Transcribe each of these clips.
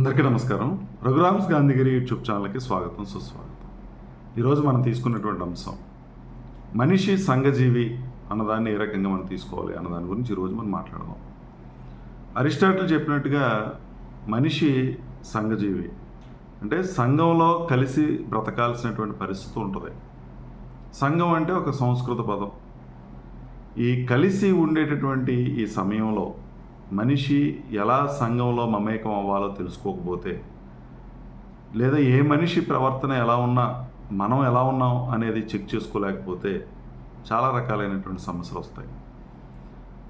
అందరికీ నమస్కారం. రఘురామ్స్ గాంధీగిరి యూట్యూబ్ ఛానల్కి స్వాగతం సుస్వాగతం. ఈరోజు మనం తీసుకున్నటువంటి అంశం మనిషి సంఘజీవి అన్నదాన్ని ఏ రకంగా మనం తీసుకోవాలి అన్నదాని గురించి ఈరోజు మనం మాట్లాడదాం. అరిస్టాటిల్ చెప్పినట్టుగా మనిషి సంఘజీవి అంటే సంఘంలో కలిసి బ్రతకాల్సినటువంటి పరిస్థితి ఉంటుంది. సంఘం అంటే ఒక సంస్కృత పదం. ఈ కలిసి ఉండేటటువంటి ఈ సమయంలో మనిషి ఎలా సంఘంలో మమేకం అవ్వాలో తెలుసుకోకపోతే లేదా ఏ మనిషి ప్రవర్తన ఎలా ఉన్నా మనం ఎలా ఉన్నాం అనేది చెక్ చేసుకోలేకపోతే చాలా రకాలైనటువంటి సమస్యలు వస్తాయి.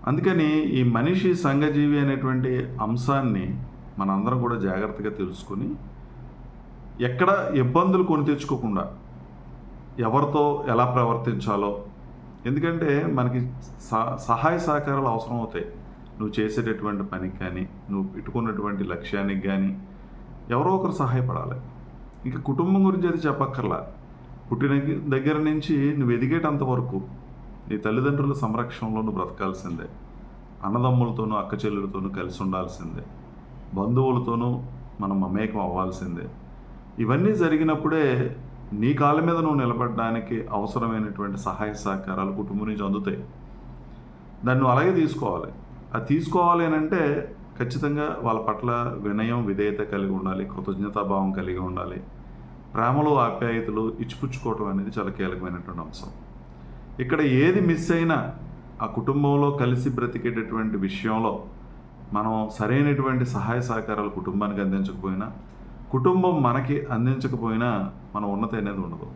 అందుకని ఈ మనిషి సంఘజీవి అనేటువంటి అంశాన్ని మనందరం కూడా జాగ్రత్తగా తెలుసుకొని ఎక్కడ ఇబ్బందులు కొని తెచ్చుకోకుండా ఎవరితో ఎలా ప్రవర్తించాలో ఎందుకంటే మనకి సహ- సహాయ సహకారాలు అవసరం అవుతాయి. నువ్వు చేసేటటువంటి పనికి కానీ నువ్వు పెట్టుకున్నటువంటి లక్ష్యానికి కానీ ఎవరో ఒకరు సహాయపడాలి. ఇంకా కుటుంబం గురించి అది చెప్పక్కర్లా. పుట్టిన దగ్గర నుంచి నువ్వు ఎదిగేటంత వరకు నీ తల్లిదండ్రుల సంరక్షణలో నువ్వు బ్రతకాల్సిందే. అన్నదమ్ములతోనూ అక్క చెల్లెలతోనూ కలిసి ఉండాల్సిందే. బంధువులతోనూ మనం మమేకం అవ్వాల్సిందే. ఇవన్నీ జరిగినప్పుడే నీ కాళ్ళ మీద నువ్వు నిలబడడానికి అవసరమైనటువంటి సహాయ సహకారాలు కుటుంబం నుంచి అందుతాయి. దాన్ని నువ్వు అలాగే తీసుకోవాలి. అది తీసుకోవాలి అని అంటే ఖచ్చితంగా వాళ్ళ పట్ల వినయం విధేయత కలిగి ఉండాలి కృతజ్ఞతాభావం కలిగి ఉండాలి. ప్రేమలు ఆప్యాయతలు ఇచ్చిపుచ్చుకోవటం అనేది చాలా కీలకమైనటువంటి అంశం. ఇక్కడ ఏది మిస్ అయినా ఆ కుటుంబంలో కలిసి బ్రతికేటటువంటి విషయంలో మనం సరైనటువంటి సహాయ సహకారాలు కుటుంబానికి అందించకపోయినా కుటుంబం మనకి అందించకపోయినా మన ఉన్నత అనేది ఉండదు.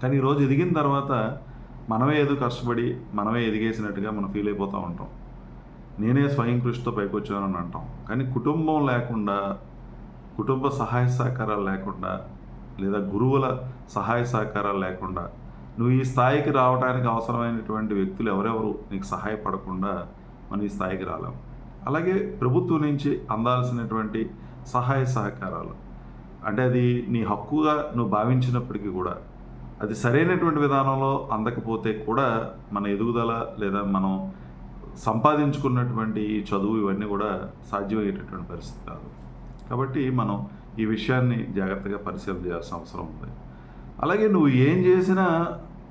కానీ ఈరోజు ఎదిగిన తర్వాత మనమే ఏదో కష్టపడి మనమే ఎదిగేసినట్టుగా మనం ఫీల్ అయిపోతూ ఉంటాం. నేనే స్వయం కృషితో పైకి వచ్చానని అంటాం. కానీ కుటుంబం లేకుండా కుటుంబ సహాయ సహకారాలు లేకుండా లేదా గురువుల సహాయ సహకారాలు లేకుండా నువ్వు ఈ స్థాయికి రావడానికి అవసరమైనటువంటి వ్యక్తులు ఎవరెవరు నీకు సహాయపడకుండా మనం ఈ స్థాయికి రాలేము అలాగే ప్రభుత్వం నుంచి అందాల్సినటువంటి సహాయ సహకారాలు. అంటే అది నీ హక్కుగా నువ్వు భావించినప్పటికీ కూడా అది సరైనటువంటి విధానంలో అందకపోతే కూడా మన ఎదుగుదల లేదా మనం సంపాదించుకున్నటువంటి ఈ చదువు ఇవన్నీ కూడా సాధ్యమయ్యేటటువంటి పరిస్థితి కాదు. కాబట్టి మనం ఈ విషయాన్ని జాగ్రత్తగా పరిశీలన చేయాల్సిన అవసరం ఉంది. అలాగే నువ్వు ఏం చేసినా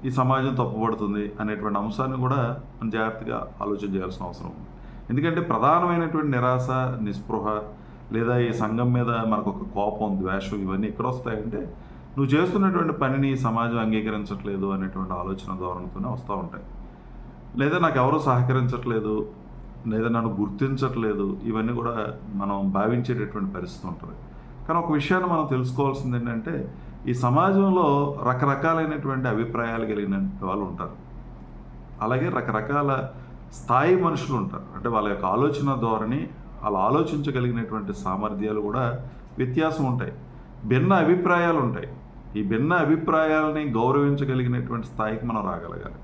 ఈ సమాజం తప్పుపడుతుంది అనేటువంటి అంశాన్ని కూడా మనం జాగ్రత్తగా ఆలోచన చేయాల్సిన అవసరం ఉంది. ఎందుకంటే ప్రధానమైనటువంటి నిరాశ నిస్పృహ లేదా ఈ సంఘం మీద మనకు ఒక కోపం ద్వేషం ఇవన్నీ ఎక్కడ వస్తాయంటే నువ్వు చేస్తున్నటువంటి పనిని సమాజం అంగీకరించట్లేదు అనేటువంటి ఆలోచన ధోరణితోనే వస్తూ ఉంటాయి. లేదా నాకు ఎవరు సహకరించట్లేదు లేదా నన్ను గుర్తించట్లేదు ఇవన్నీ కూడా మనం భావించేటటువంటి పరిస్థితి ఉంటుంది. కానీ ఒక విషయాన్ని మనం తెలుసుకోవాల్సింది ఏంటంటే ఈ సమాజంలో రకరకాలైనటువంటి అభిప్రాయాలు కలిగిన వాళ్ళు ఉంటారు. అలాగే రకరకాల స్థాయి మనుషులు ఉంటారు. అంటే వాళ్ళ యొక్క ఆలోచన ధోరణి వాళ్ళు ఆలోచించగలిగినటువంటి సామర్థ్యాలు కూడా వ్యత్యాసం ఉంటాయి. భిన్న అభిప్రాయాలు ఉంటాయి. ఈ భిన్న అభిప్రాయాలని గౌరవించగలిగినటువంటి స్థాయికి మనం రాగలగాలి.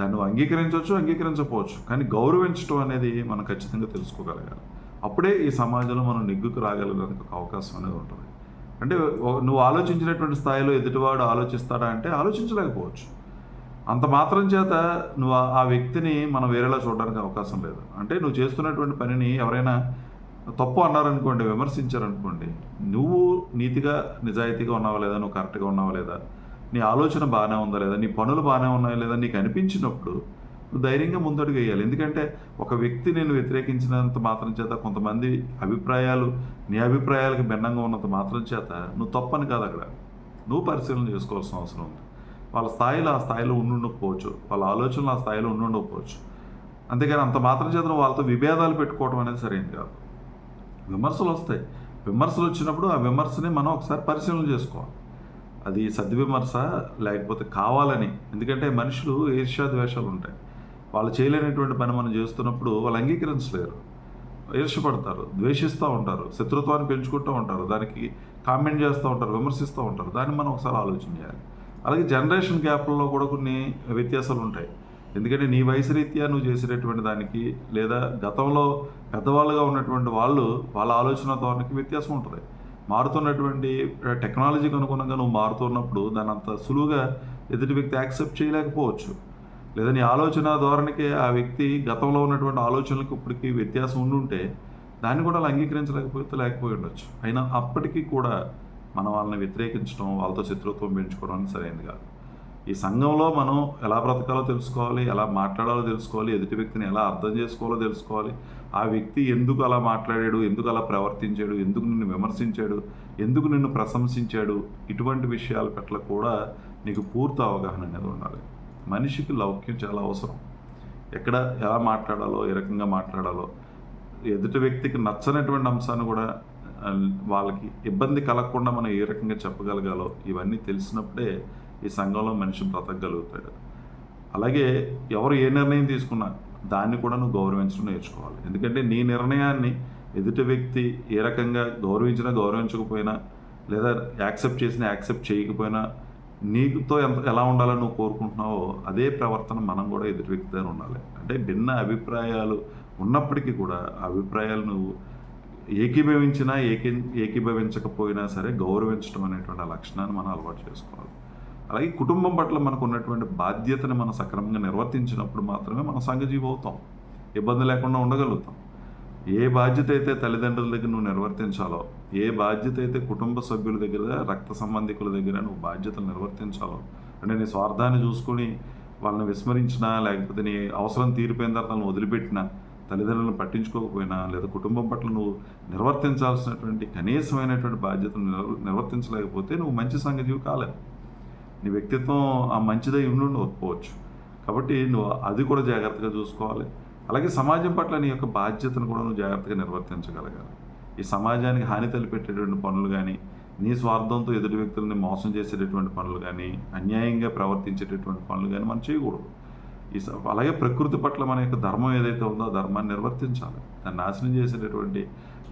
దాన్ని నువ్వు అంగీకరించవచ్చు అంగీకరించకపోవచ్చు. కానీ గౌరవించడం అనేది మనం ఖచ్చితంగా తెలుసుకోగలగాలి. అప్పుడే ఈ సమాజంలో మనం నిగ్గుకు రాగలగడానికి ఒక అవకాశం అనేది ఉంటుంది. అంటే నువ్వు ఆలోచించినటువంటి స్థాయిలో ఎదుటివాడు ఆలోచిస్తాడా అంటే ఆలోచించలేకపోవచ్చు. అంత మాత్రం చేత నువ్వు ఆ- ఆ వ్యక్తిని మనం వేరేలా చూడడానికి అవకాశం లేదు. అంటే నువ్వు చేస్తున్నటువంటి పనిని ఎవరైనా తప్పు అన్నారనుకోండి విమర్శించారనుకోండి నువ్వు నీతిగా నిజాయితీగా ఉన్నావా లేదా నువ్వు కరెక్ట్గా ఉన్నావా లేదా నీ ఆలోచన బాగానే ఉందా లేదా? నీ పనులు బాగానే ఉన్నాయా లేదా? నీకు అనిపించినప్పుడు నువ్వు ధైర్యంగా ముందడుగు వేయాలి ఎందుకంటే ఒక వ్యక్తి నేను వ్యతిరేకించినంత మాత్రం చేత కొంతమంది అభిప్రాయాలు నీ అభిప్రాయాలకు భిన్నంగా ఉన్నంత మాత్రం చేత నువ్వు తప్పని కాదు అక్కడ. నువ్వు పరిశీలన చేసుకోవాల్సిన అవసరం ఉంది. వాళ్ళ స్థాయిలో ఆ స్థాయిలో ఉండుండకపోవచ్చు వాళ్ళ ఆలోచనలు ఆ స్థాయిలో ఉండుండకపోవచ్చు అంతేగాని అంత మాత్రం చేత నువ్వు వాళ్ళతో విభేదాలు పెట్టుకోవడం అనేది సరైనది కాదు. విమర్శలు వస్తాయి. విమర్శలు వచ్చినప్పుడు ఆ విమర్శని మనం ఒకసారి పరిశీలన చేసుకోవాలి. అది సద్విమర్శ లేకపోతే కావాలని. ఎందుకంటే మనుషులు ఈర్ష్యాద్వేషాలు ఉంటాయి. వాళ్ళు చేయలేనటువంటి పని మనం చేస్తున్నప్పుడు వాళ్ళు అంగీకరించలేరు. ఈర్ష్యపడతారు ద్వేషిస్తూ ఉంటారు శత్రుత్వాన్ని పెంచుకుంటూ ఉంటారు దానికి కామెంట్ చేస్తూ ఉంటారు విమర్శిస్తూ ఉంటారు. దాన్ని మనం ఒకసారి ఆలోచన చేయాలి. అలాగే జనరేషన్ గ్యాప్లలో కూడా కొన్ని వ్యత్యాసాలు ఉంటాయి. ఎందుకంటే నీ వయసు రీత్యా నువ్వు చేసేటటువంటి దానికి లేదా గతంలో పెద్దవాళ్ళుగా ఉన్నటువంటి వాళ్ళు వాళ్ళ ఆలోచన ధోరణికి వ్యత్యాసం ఉంటుంది. మారుతున్నటువంటి టెక్నాలజీకి అనుగుణంగా నువ్వు మారుతున్నప్పుడు దాని అంత సులువుగా ఎదుటి వ్యక్తి యాక్సెప్ట్ చేయలేకపోవచ్చు. లేదా నీ ఆలోచన ధోరణికి ఆ వ్యక్తి గతంలో ఉన్నటువంటి ఆలోచనలకు ఇప్పటికీ వ్యత్యాసం ఉండుంటే దాన్ని కూడా వాళ్ళు అంగీకరించలేకపోతే లేకపోయి ఉండొచ్చు. అయినా అప్పటికీ కూడా మనం వాళ్ళని వ్యతిరేకించడం వాళ్ళతో శత్రుత్వం పెంచుకోవడం సరైనది కాదు. ఈ సంఘంలో మనం ఎలా బ్రతకాలో తెలుసుకోవాలి ఎలా మాట్లాడాలో తెలుసుకోవాలి ఎదుటి వ్యక్తిని ఎలా అర్థం చేసుకోవాలో తెలుసుకోవాలి. ఆ వ్యక్తి ఎందుకు అలా మాట్లాడాడు ఎందుకు అలా ప్రవర్తించాడు ఎందుకు నిన్ను విమర్శించాడు ఎందుకు నిన్ను ప్రశంసించాడు ఇటువంటి విషయాల పట్ల కూడా నీకు పూర్తి అవగాహన అనేది ఉండాలి. మనిషికి లౌక్యం చాలా అవసరం. ఎక్కడ ఎలా మాట్లాడాలో ఏ రకంగా మాట్లాడాలో ఎదుటి వ్యక్తికి నచ్చనటువంటి అంశాన్ని కూడా వాళ్ళకి ఇబ్బంది కలగకుండా మనం ఏ రకంగా చెప్పగలగాలో ఇవన్నీ తెలిసినప్పుడే ఈ సంఘంలో మనిషి బ్రతకగలుగుతాడు. అలాగే ఎవరు ఏ నిర్ణయం తీసుకున్నా దాన్ని కూడా నువ్వు గౌరవించడం నేర్చుకోవాలి. ఎందుకంటే నీ నిర్ణయాన్ని ఎదుటి వ్యక్తి ఏ రకంగా గౌరవించినా గౌరవించకపోయినా లేదా యాక్సెప్ట్ చేసినా యాక్సెప్ట్ చేయకపోయినా నీకుతో ఎంత ఎలా ఉండాలని నువ్వు కోరుకుంటున్నావో అదే ప్రవర్తన మనం కూడా ఎదుటి వ్యక్తి దగ్గర ఉండాలి. అంటే భిన్న అభిప్రాయాలు ఉన్నప్పటికీ కూడా ఆ అభిప్రాయాలు నువ్వు ఏకీభవించినా ఏకీ ఏకీభవించకపోయినా సరే గౌరవించడం అనేటువంటి ఆ లక్షణాన్ని మనం అలవాటు చేసుకోవాలి. అలాగే కుటుంబం పట్ల మనకు ఉన్నటువంటి బాధ్యతని మనం సక్రమంగా నిర్వర్తించినప్పుడు మాత్రమే మనం సంఘజీవి అవుతాం. ఇబ్బంది లేకుండా ఉండగలుగుతాం. ఏ బాధ్యత అయితే తల్లిదండ్రుల దగ్గర నువ్వు నిర్వర్తించాలో ఏ బాధ్యత అయితే కుటుంబ సభ్యుల దగ్గర రక్త సంబంధికుల దగ్గర నువ్వు బాధ్యతలు నిర్వర్తించాలో అంటే నీ స్వార్థాన్ని చూసుకొని వాళ్ళని విస్మరించినా లేకపోతే నీ అవసరం తీరిపోయిన తర్వాత వాళ్ళని వదిలిపెట్టినా తల్లిదండ్రులను పట్టించుకోకపోయినా లేదా కుటుంబం పట్ల నువ్వు నిర్వర్తించాల్సినటువంటి కనీసమైనటువంటి బాధ్యతను నిర్వర్తించలేకపోతే నువ్వు మంచి సంగతివి కాలేవు. నీ వ్యక్తిత్వం ఆ మంచిదై ఉండి ఉండకపోవచ్చు కాబట్టి నువ్వు అది కూడా జాగ్రత్తగా చూసుకోవాలి. అలాగే సమాజం పట్ల నీ యొక్క బాధ్యతను కూడా నువ్వు జాగ్రత్తగా నిర్వర్తించగలగాలి. ఈ సమాజానికి హాని తలపెట్టేటువంటి పనులు కానీ నీ స్వార్థంతో ఎదుటి వ్యక్తులని మోసం చేసేటటువంటి పనులు కానీ అన్యాయంగా ప్రవర్తించేటటువంటి పనులు కానీ మనం చేయకూడదు. ఈ స- అలాగే ప్రకృతి పట్ల మన యొక్క ధర్మం ఏదైతే ఉందో ఆ ధర్మాన్ని నిర్వర్తించాలి. దాన్ని నాశనం చేసేటటువంటి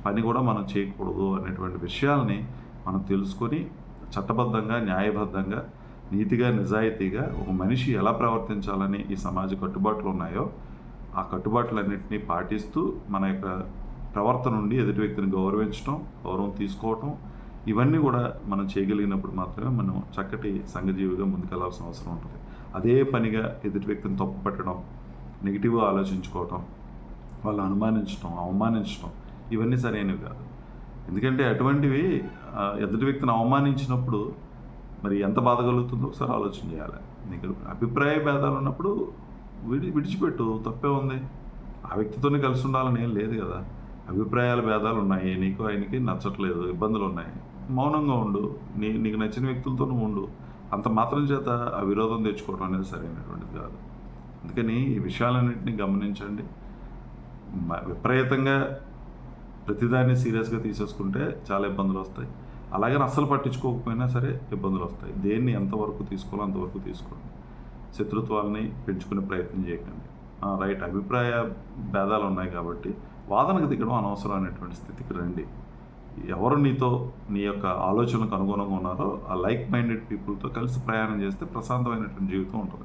పని కూడా మనం చేయకూడదు అనేటువంటి విషయాల్ని మనం తెలుసుకొని చట్టబద్ధంగా న్యాయబద్ధంగా నీతిగా నిజాయితీగా ఒక మనిషి ఎలా ప్రవర్తించాలని ఈ సమాజ కట్టుబాట్లు ఉన్నాయో ఆ కట్టుబాట్లన్నింటినీ పాటిస్తూ మన యొక్క ప్రవర్తన నుండి ఎదుటి వ్యక్తిని గౌరవించడం గౌరవం తీసుకోవటం ఇవన్నీ కూడా మనం చేయగలిగినప్పుడు మాత్రమే మనం చక్కటి సంఘజీవిగా ముందుకెళ్ళాల్సిన అవసరం ఉంటుంది. అదే పనిగా ఎదుటి వ్యక్తిని తప్పు పట్టడం నెగిటివ్గా ఆలోచించుకోవటం వాళ్ళు అనుమానించడం అవమానించడం ఇవన్నీ సరైనవి కాదు. ఎందుకంటే అటువంటివి ఎదుటి వ్యక్తిని అవమానించినప్పుడు మరి ఎంత బాధ కలుగుతుందో ఒకసారి ఆలోచన చేయాలి. నీకు అభిప్రాయ భేదాలు ఉన్నప్పుడు విడి విడిచిపెట్టు తప్పే ఉంది. ఆ వ్యక్తితోనే కలిసి ఉండాలని ఏం లేదు కదా. అభిప్రాయాల భేదాలు ఉన్నాయి. నీకు ఆయనకి నచ్చట్లేదు ఇబ్బందులు ఉన్నాయి. మౌనంగా ఉండు. నీ నీకు నచ్చిన వ్యక్తులతో నువ్వు ఉండు. అంత మాత్రం చేత ఆ విరోధం తెచ్చుకోవడం అనేది సరైనటువంటిది కాదు. అందుకని ఈ విషయాలన్నింటినీ గమనించండి. మ- విపరీతంగా ప్రతిదాన్ని సీరియస్గా తీసేసుకుంటే చాలా ఇబ్బందులు వస్తాయి. అలాగే అస్సలు పట్టించుకోకపోయినా సరే ఇబ్బందులు వస్తాయి. దేన్ని ఎంతవరకు తీసుకోవాలో అంతవరకు తీసుకోండి. శత్రుత్వాలని పెంచుకునే ప్రయత్నం చేయకండి. రైట్. అభిప్రాయ భేదాలు ఉన్నాయి కాబట్టి వాదనకు దిగడం అనవసరం అనేటువంటి స్థితికి రండి. ఎవరు నీతో నీ యొక్క ఆలోచనలకు అనుగుణంగా ఉన్నారో ఆ లైక్ మైండెడ్ పీపుల్తో కలిసి ప్రయాణం చేస్తే ప్రశాంతమైనటువంటి జీవితం ఉంటుంది.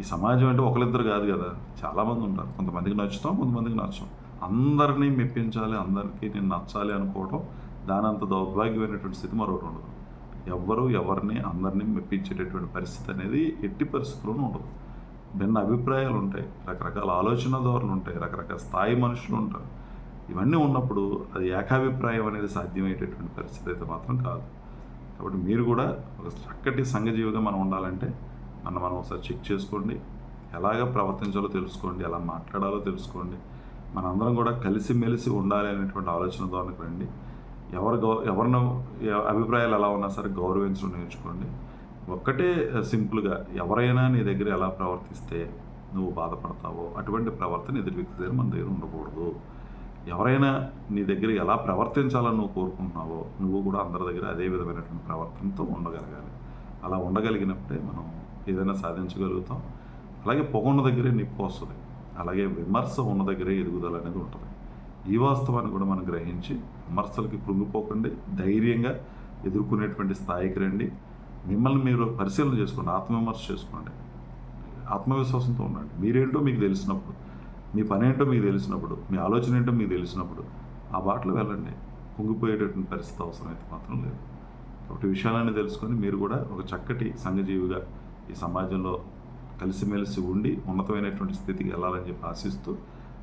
ఈ సమాజం అంటే ఒకరిద్దరు కాదు కదా. చాలామంది ఉంటారు. కొంతమందికి నచ్చుతాం కొంతమందికి నచ్చం. అందరినీ మెప్పించాలి అందరికీ నేను నచ్చాలి అనుకోవడం దాని అంత దౌర్భాగ్యమైనటువంటి స్థితి మరొకటి ఉండదు. ఎవ్వరు ఎవరిని అందరినీ మెప్పించేటటువంటి పరిస్థితి అనేది ఎట్టి పరిస్థితుల్లోనూ ఉండదు. భిన్న అభిప్రాయాలు ఉంటాయి రకరకాల ఆలోచన ధోరణులు ఉంటాయి రకరకాల స్థాయి మనుషులు ఉంటారు. ఇవన్నీ ఉన్నప్పుడు అది ఏకాభిప్రాయం అనేది సాధ్యమయ్యేటటువంటి పరిస్థితి అయితే మాత్రం కాదు. కాబట్టి మీరు కూడా ఒక చక్కటి సంఘజీవిగా మనం ఉండాలంటే మనం మనం ఒకసారి చెక్ చేసుకోండి. ఎలాగ ప్రవర్తించాలో తెలుసుకోండి ఎలా మాట్లాడాలో తెలుసుకోండి. మనందరం కూడా కలిసిమెలిసి ఉండాలి అనేటువంటి ఆలోచన ధోరణికి రండి. ఎవరు గౌ ఎవరిన అభిప్రాయాలు ఎలా ఉన్నా సరే గౌరవించడం నేర్చుకోండి. ఒక్కటే సింపుల్గా ఎవరైనా నీ దగ్గర ఎలా ప్రవర్తిస్తే నువ్వు బాధపడతావో అటువంటి ప్రవర్తన ఎదుటి వ్యక్తి దగ్గర మన దగ్గర ఉండకూడదు. ఎవరైనా నీ దగ్గర ఎలా ప్రవర్తించాలని నువ్వు కోరుకుంటున్నావో నువ్వు కూడా అందరి దగ్గర అదే విధమైనటువంటి ప్రవర్తనతో ఉండగలగాలి. అలా ఉండగలిగినప్పుడే మనం ఏదైనా సాధించగలుగుతాం. అలాగే పొగ దగ్గరే నిప్పు వస్తుంది. అలాగే విమర్శ ఉన్న దగ్గరే ఎదుగుదల అనేది ఉంటుంది. ఈ వాస్తవాన్ని కూడా మనం గ్రహించి విమర్శలకి కృంగిపోకండి ధైర్యంగా ఎదుర్కొనేటువంటి స్థాయికి రండి. మిమ్మల్ని మీరు పరిశీలన చేసుకోండి ఆత్మవిమర్శ చేసుకోండి. ఆత్మవిశ్వాసంతో ఉండండి. మీరేంటో మీకు తెలిసినప్పుడు మీ పని ఏంటో మీకు తెలిసినప్పుడు మీ ఆలోచన ఏంటో మీకు తెలిసినప్పుడు ఆ బాటలో వెళ్ళండి. కుంగిపోయేటటువంటి పరిస్థితి అవసరం అయితే మాత్రం లేదు. కాబట్టి విషయాలన్నీ తెలుసుకొని మీరు కూడా ఒక చక్కటి సంఘజీవిగా ఈ సమాజంలో కలిసిమెలిసి ఉండి ఉన్నతమైనటువంటి స్థితికి వెళ్ళాలని చెప్పి ఆశిస్తూ